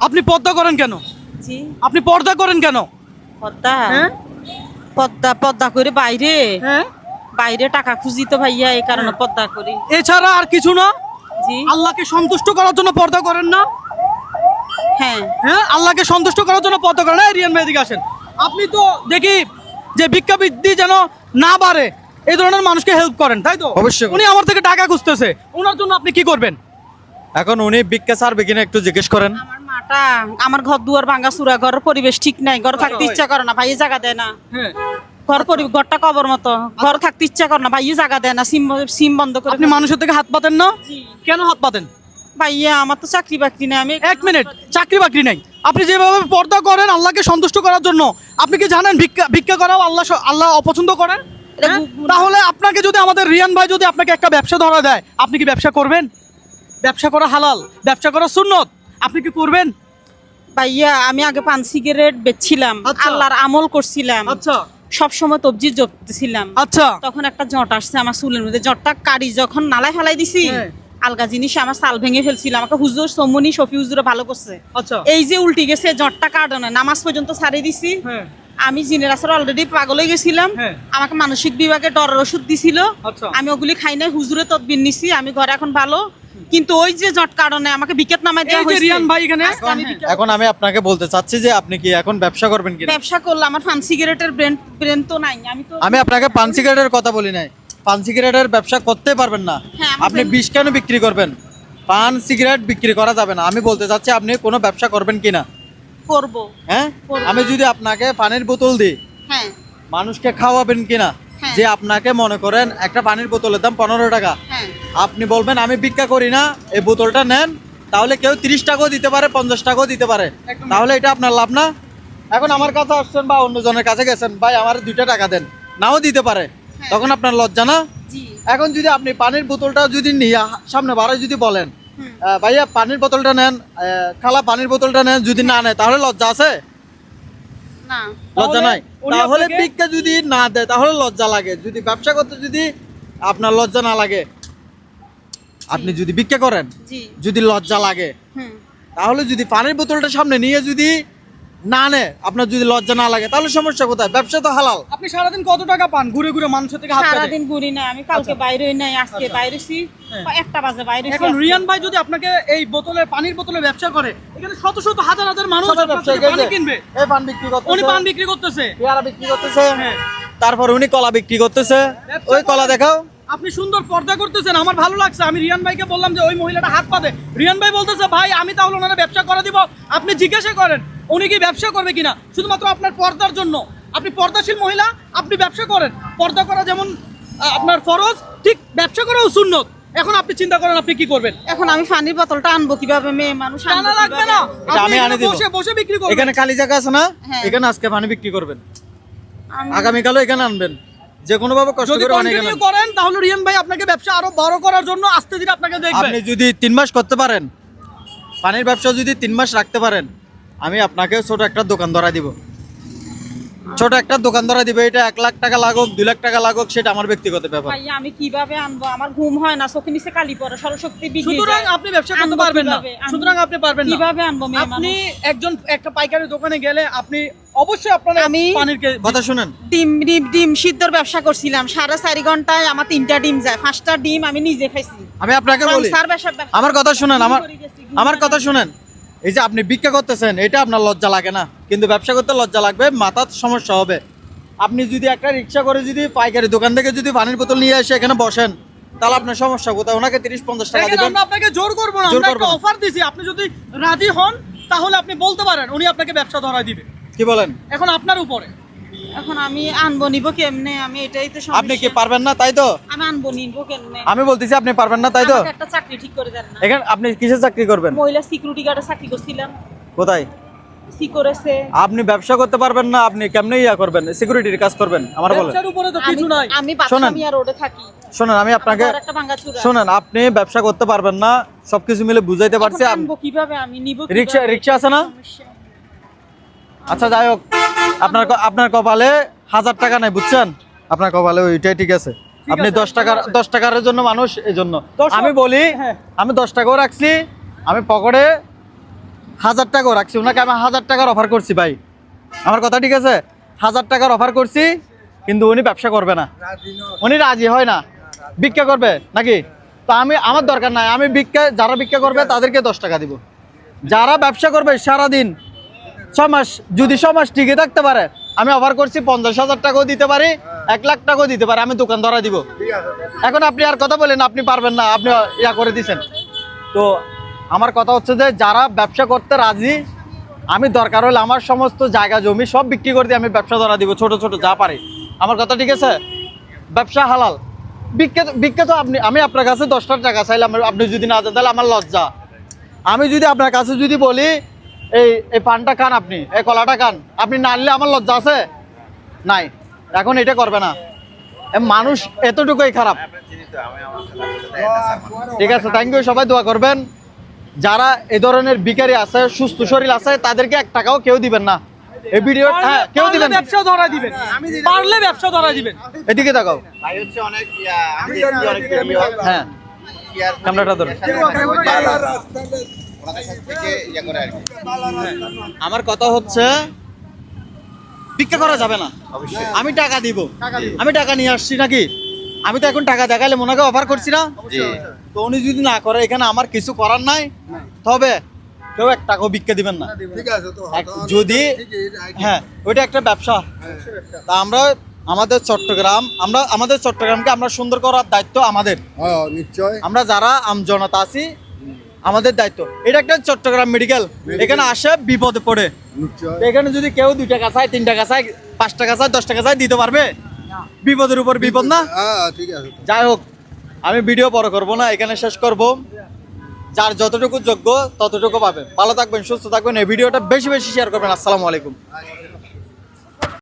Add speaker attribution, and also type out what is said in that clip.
Speaker 1: আপনি পর্দা করেন কেন?
Speaker 2: জি।
Speaker 1: আপনি পর্দা করেন কেন?
Speaker 2: পদ্মা
Speaker 1: হ্যাঁ।
Speaker 2: পদ্মা পদ্মা করে বাইরে।
Speaker 1: হ্যাঁ।
Speaker 2: বাইরে টাকা খুঁজি তো ভাইয়া এই কারণে পদ্মা করি।
Speaker 1: এছাড়া আর কিছু না?
Speaker 2: জি।
Speaker 1: আল্লাহকে সন্তুষ্ট করার জন্য পর্দা করেন না?
Speaker 2: হ্যাঁ।
Speaker 1: হ্যাঁ আল্লাহকে সন্তুষ্ট করার জন্য পর্দা করেন এই রিয়ান ভাই আসেন। আপনি তো দেখি যে ভিক্ষা বৃদ্ধি যেন না বাড়ে এই ধরনের মানুষকে হেল্প করেন তাই তো?
Speaker 3: অবশ্যই।
Speaker 1: উনি আমার থেকে টাকা খুঁজতেছে। ওনার জন্য আপনি কি করবেন?
Speaker 3: এখন উনি ভিক্ষা ছাড়বে কিনা একটু জিজ্ঞেস করেন।
Speaker 2: আমার আমার ঘর দুয়ার ভাঙ্গা চুরা ঘরের পরিবেশ ঠিক নাই ঘর থাকতে ইচ্ছা করে না ভাইয়ে জায়গা দেয় না।
Speaker 1: হ্যাঁ।
Speaker 2: ঘর পরি ঘরটা কবর মতো ঘর থাকতে ইচ্ছা করে না ভাইয়ে জায়গা দেয় না সিম সিম বন্ধ করে
Speaker 1: আপনি মানুষের থেকে হাত পাতেন না? কেন হাত পাতেন?
Speaker 2: ভাইয়া আমার তো চাকরি বাকরি নেই আমি
Speaker 1: এক মিনিট চাকরি বাকরি নাই। আপনি যেভাবে পর্দা করেন আল্লাহকে সন্তুষ্ট করার জন্য আপনি কি জানেন ভিক্ষা ভিক্ষা করাও আল্লাহ আল্লাহ অপছন্দ করেন? তাহলে আপনাকে যদি আমাদের রিয়ান ভাই যদি আপনাকে একটা ব্যবসা ধরা দেয় আপনি কি ব্যবসা করবেন? ব্যবসা করা হালাল ব্যবসা করা সুন্নত? আপনি কি করবেন?
Speaker 2: ভাইয়া আমি আগে পান সিগারেট বেচছিলাম
Speaker 1: আচ্ছা।
Speaker 2: আল্লাহর আমল করছিলাম।
Speaker 1: আচ্ছা।
Speaker 2: সব সময় তবজি জপতেছিলাম
Speaker 1: আচ্ছা।
Speaker 2: তখন একটা জট আসছে আমার চুলের মধ্যে। জটটা কাড়ি যখন নালায় ফেলাই দিছি
Speaker 1: হ্যাঁ।
Speaker 2: আলগা জিনিস আমার সাল ভেঙে ফেলছিল। আমাকে হুজুর সমনি শফি হুজুরে ভালো করছে।
Speaker 1: আচ্ছা।
Speaker 2: এই যে উল্টি গেছে জটটা কাটানো নামাজ পর্যন্ত ছাড়িয়ে দিছি।
Speaker 1: হ্যাঁ।
Speaker 2: আমি জিনের আসর অলরেডি পাগল হয়ে গেছিলাম।
Speaker 1: হ্যাঁ।
Speaker 2: আমাকে মানসিক বিভাগে ডরের ওষুধ দিছিল।
Speaker 1: আচ্ছা।
Speaker 2: আমি ওগুলি খাই নাই। হুজুরে তদবির নিছি। আমি ঘরে এখন ভালো। কিন্তু ওই যে জট কারণে আমাকে বিকেট নামাই দেওয়া হয়েছে।
Speaker 1: রিয়ান ভাই এখানে।
Speaker 3: এখন আমি আপনাকে বলতে চাচ্ছি যে আপনি কি এখন ব্যবসা করবেন কিনা?
Speaker 2: ব্যবসা করলাম আমার ফান সিগারেটের ব্রেন ব্রেন তো নাই। আমি তো
Speaker 3: আমি আপনাকে পান সিগারেটের কথা বলি নাই। পান সিগারেটের ব্যবসা করতে পারবেন না।
Speaker 2: হ্যাঁ,
Speaker 3: আপনি বিষ কেন বিক্রি করবেন? পান সিগারেট বিক্রি করা যাবে না। আমি বলতে চাচ্ছি আপনি কোনো ব্যবসা করবেন কিনা?
Speaker 2: করব।
Speaker 3: হ্যাঁ? আমি যদি আপনাকে পানির বোতল দিই
Speaker 2: হ্যাঁ।
Speaker 3: মানুষকে খাওয়াবেন কিনা?
Speaker 2: হ্যাঁ।
Speaker 3: যে আপনাকে মনে করেন একটা পানির বোতলের দাম পনেরো টাকা।
Speaker 2: হ্যাঁ।
Speaker 3: আপনি বলবেন আমি ভিক্ষা করি না এই বোতলটা নেন। তাহলে কেউ তিরিশ টাকাও দিতে পারে পঞ্চাশ টাকাও দিতে পারে। তাহলে এটা আপনার লাভ না? এখন আমার কাছে আসছেন বা অন্যজনের কাছে গেছেন ভাই আমার দুইটা টাকা দেন। নাও দিতে পারে। তখন আপনার লজ্জা না? এখন যদি আপনি পানির বোতলটা যদি নিয়ে সামনে বারে যদি বলেন ভাইয়া পানির বোতলটা নেন খালা পানির বোতলটা নেন যদি না নেয় তাহলে লজ্জা আছে?
Speaker 2: না।
Speaker 3: লজ্জা নাই? তাহলে ভিক্ষা যদি না দেয় তাহলে লজ্জা লাগে। যদি ব্যবসা করতে যদি আপনার লজ্জা না লাগে আপনি যদি ভিক্ষা করেন যদি লজ্জা লাগে তাহলে যদি পানির বোতলটা সামনে নিয়ে যদি না নেয় আপনার যদি লজ্জা না লাগে তাহলে সমস্যা কোথায়? ব্যবসা তো হালাল।
Speaker 1: আপনি সারাদিন কত টাকা পান ঘুরে ঘুরে মানুষের থেকে হাত
Speaker 2: সারাদিন ঘুরি না আমি কালকে বাইরে নাই আজকে বাইরে একটা বাজে বাইরে
Speaker 1: এখন রিয়ান ভাই যদি আপনাকে এই বোতলে পানির বোতলে ব্যবসা করে এখানে শত শত হাজার হাজার মানুষ পানি কিনবে।
Speaker 3: এই পান বিক্রি করতেছে।
Speaker 1: উনি পান বিক্রি করতেছে।
Speaker 3: পেয়ারা বিক্রি করতেছে।
Speaker 1: হ্যাঁ।
Speaker 3: তারপর উনি কলা বিক্রি করতেছে। ওই কলা দেখাও।
Speaker 1: আপনি সুন্দর পর্দা করতেছেন আমার ভালো লাগছে। আমি রিয়ান ভাইকে বললাম যে ওই মহিলাটা হাত পাতে। রিয়ান ভাই বলতেছে ভাই আমি তাহলে ওনারা ব্যবসা করে দিব। আপনি জিজ্ঞাসা করেন উনি কি ব্যবসা করবে কিনা? শুধুমাত্র আপনার পর্দার জন্য। আপনি পর্দাশীল মহিলা আপনি ব্যবসা করেন। পর্দা করা যেমন আপনার ফরজ ঠিক ব্যবসা করাও সুন্নত। এখন আপনি চিন্তা করেন আপনি কি করবেন?
Speaker 2: এখন আমি পানির বোতলটা আনব কীভাবে মেয়ে মানুষ
Speaker 1: টানা লাগবে না।
Speaker 3: আমি আনে
Speaker 1: এখানে
Speaker 3: দিব।
Speaker 1: বসে বসে বিক্রি করবেন।
Speaker 3: এখানে খালি জায়গা আছে না?
Speaker 2: হ্যাঁ।
Speaker 3: এখানে আজকে পানি বিক্রি করবেন।
Speaker 2: আমি-
Speaker 3: আগামীকালও এখানে আনবেন। যে কোনো ভাবে কষ্ট
Speaker 1: যদি
Speaker 3: করে এখানে
Speaker 1: করেন তাহলে রিয়ান ভাই আপনাকে ব্যবসা আরও বড় করার জন্য আস্তে ধীরে আপনাকে দেখবে।
Speaker 3: আপনি যদি তিন মাস করতে পারেন পানির ব্যবসা যদি তিন মাস রাখতে পারেন আমি আপনাকে ছোট একটা দোকান ধরা দিব। ছোট একটা দোকান ধরা দিব এটা এক লাখ টাকা লাগুক দুই লাখ টাকা লাগুক সেটা আমার ব্যক্তিগত ব্যাপার।
Speaker 2: ভাই আমি কীভাবে আনব? আমার ঘুম হয় না চোখে নিচে কালি পড়ে সরস্বতী
Speaker 1: সুতরাং আপনি ব্যবসা করতে
Speaker 2: আনব
Speaker 1: পারবেন না।
Speaker 2: কীভাবে? আনবো-
Speaker 1: সুতরাং আপনি পারবেন না।
Speaker 2: কীভাবে আনব মেয়ে
Speaker 1: আপনি
Speaker 2: মানুষ?
Speaker 1: একজন একটা পাইকারি দোকানে গেলে আপনি অবশ্যই আপনার
Speaker 2: আমি-
Speaker 1: পানির কে-
Speaker 3: কথা শুনেন।
Speaker 2: ডিম ডিম ডিম সিদ্ধর ব্যবসা করছিলাম। সাড়ে চারি ঘন্টায় আমার তিনটা ডিম যায়। পাঁচটা ডিম আমি নিজে খাইছি।
Speaker 3: আমি আপনাকে বলি
Speaker 2: সংসার ব্যবসা ব্যবসা-
Speaker 3: আমার কথা শুনেন আমার আমার কথা। শুনেন। এই যে আপনি ভিক্ষা করতেছেন এটা আপনার লজ্জা লাগে না। কিন্তু ব্যবসা করতে লজ্জা লাগবে মাথার সমস্যা হবে। আপনি যদি একটা রিক্সা করে যদি পাইকারি দোকান থেকে যদি পানির বোতল নিয়ে এসে এখানে বসেন তাহলে আপনার সমস্যা কোথায়? ওনাকে তিরিশ পঞ্চাশ টাকা দিবেন।
Speaker 1: আমরা আপনাকে জোর করব না
Speaker 3: জোর
Speaker 1: আমরা
Speaker 3: করব
Speaker 1: একটা অফার দিছি আপনি যদি রাজি হন তাহলে আপনি বলতে পারেন উনি আপনাকে ব্যবসা ধরা দিবে।
Speaker 3: কি বলেন?
Speaker 1: এখন আপনার উপরে।
Speaker 2: এখন আমি আনব নিব কেমনে? আমি এটাই তো
Speaker 3: আপনি কি পারবেন না তাই তো?
Speaker 2: আমি আনব নিব কেমনে?
Speaker 3: আমি বলতেছি আপনি পারবেন না তাই তো?
Speaker 2: একটা চাকরি ঠিক করে দেন না।
Speaker 3: এখানে আপনি কিসের চাকরি করবেন?
Speaker 2: মহিলা সিকিউরিটি গার্ডে চাকরি করছিলাম।
Speaker 3: কোথায়?
Speaker 2: সি করেছে।
Speaker 3: আপনি ব্যবসা করতে পারবেন না আপনি কেমনে ইয়া করবেন? সিকিউরিটির কাজ করবেন আমার বলেন।
Speaker 1: ব্যবসার উপরে তো কিছু
Speaker 2: আমি-
Speaker 1: নাই।
Speaker 2: আমি
Speaker 3: শোনেন।
Speaker 2: রোডে থাকি।
Speaker 3: শোনেন আমি আপনাকে শোনেন আপনি ব্যবসা করতে পারবেন না সবকিছু মিলে বুঝাইতে পারছি
Speaker 2: আনব কীভাবে? আমি নিব
Speaker 3: রিক্সা? রিক্সা আছে না? আচ্ছা যাই হোক। আপনার আপনার কপালে হাজার টাকা নাই বুঝছেন? আপনার কপালে ওইটাই ঠিক আছে। আপনি দশ টাকার দশ টাকার জন্য মানুষ এই জন্য আমি বলি
Speaker 1: হ্যাঁ।
Speaker 3: আমি দশ টাকাও রাখছি আমি পকেটে হাজার টাকাও রাখছি। ওনাকে আমি হাজার টাকার অফার করছি ভাই। আমার কথা ঠিক আছে? হাজার টাকার অফার করছি কিন্তু উনি ব্যবসা করবে না। উনি রাজি হয় না। ভিক্ষা করবে নাকি? তো আমি আমার দরকার নাই। আমি ভিক্ষা যারা ভিক্ষা করবে তাদেরকে দশ টাকা দিব। যারা ব্যবসা করবে সারাদিন ছ মাস যদি ছ মাস টিকে থাকতে পারে, আমি অফার করছি পঞ্চাশ হাজার টাকাও দিতে পারি, এক লাখ টাকাও দিতে পারি, আমি দোকান ধরা দিব। এখন আপনি আর কথা বলেন, আপনি পারবেন না, আপনি ইয়া করে দিছেন। তো আমার কথা হচ্ছে যে, যারা ব্যবসা করতে রাজি, আমি দরকার হলে আমার সমস্ত জায়গা, জমি সব বিক্রি করে দিয়ে আমি ব্যবসা ধরা দিব, ছোট ছোট, যা পারি। আমার কথা ঠিক আছে? ব্যবসা হালাল। বিখ্যাত বিখ্যাত আপনি, আমি আপনার কাছে দশটা টাকা চাইলাম, আপনি যদি না দেন, তাহলে আমার লজ্জা। আমি যদি আপনার কাছে যদি বলি এই এই পানটা খান আপনি এই কলাটা খান। আপনি না আনলে আমার লজ্জা আছে? নাই এখন এটা করবে না। মানুষ এতটুকুই খারাপ। ঠিক আছে থ্যাংক ইউ সবাই দোয়া করবেন। যারা এ ধরনের বিকারি আছে সুস্থ শরীর আছে তাদেরকে এক টাকাও কেউ দিবেন না। এই ভিডিও হ্যাঁ কেউ দিবেন
Speaker 1: ব্যবসা ধরা দিবেন। পারলে ব্যবসা ধরা দিবেন।
Speaker 3: এদিকে তাকাও।
Speaker 4: ভাই হচ্ছে অনেক আমি দেখছি অনেক ভিডিও
Speaker 3: হ্যাঁ। ক্যামেরাটা ধরো। আমার কথা হচ্ছে ভিক্ষা করা যাবে না। আমি টাকা দিব। আমি টাকা নিয়ে আসছি নাকি? আমি তো এখন টাকা দেখাইলে মনে অফার করছি না? তো উনি যদি না করে এখানে আমার কিছু করার নাই তবে কেউ এক টাকাও ভিক্ষা দিবেন না।
Speaker 5: ঠিক আছে তো
Speaker 3: এক- যদি হ্যাঁ ওইটা একটা ব্যবসা। তা আমরা আমাদের চট্টগ্রাম আমরা আমাদের চট্টগ্রামকে আমরা সুন্দর করার দায়িত্ব আমাদের।
Speaker 5: হ্যাঁ নিশ্চয়
Speaker 3: আমরা যারা আমজনতা আছি আমাদের দায়িত্ব। এটা একটা চট্টগ্রাম মেডিকেল এখানে আসে বিপদে পড়ে। এখানে যদি কেউ দুই টাকা চায় তিন টাকা চায় পাঁচ টাকা চায় দশ টাকা চায় দিতে পারবে? বিপদের উপর বিপদ না?
Speaker 5: হ্যাঁ ঠিক আছে।
Speaker 3: যাই হোক আমি ভিডিও বড় করব না এখানে শেষ করব। যার যতটুকু যোগ্য ততটুকু পাবেন ভালো থাকবেন সুস্থ থাকবেন। এই ভিডিওটা বেশি বেশি শেয়ার করবেন। আসসালামু আলাইকুম।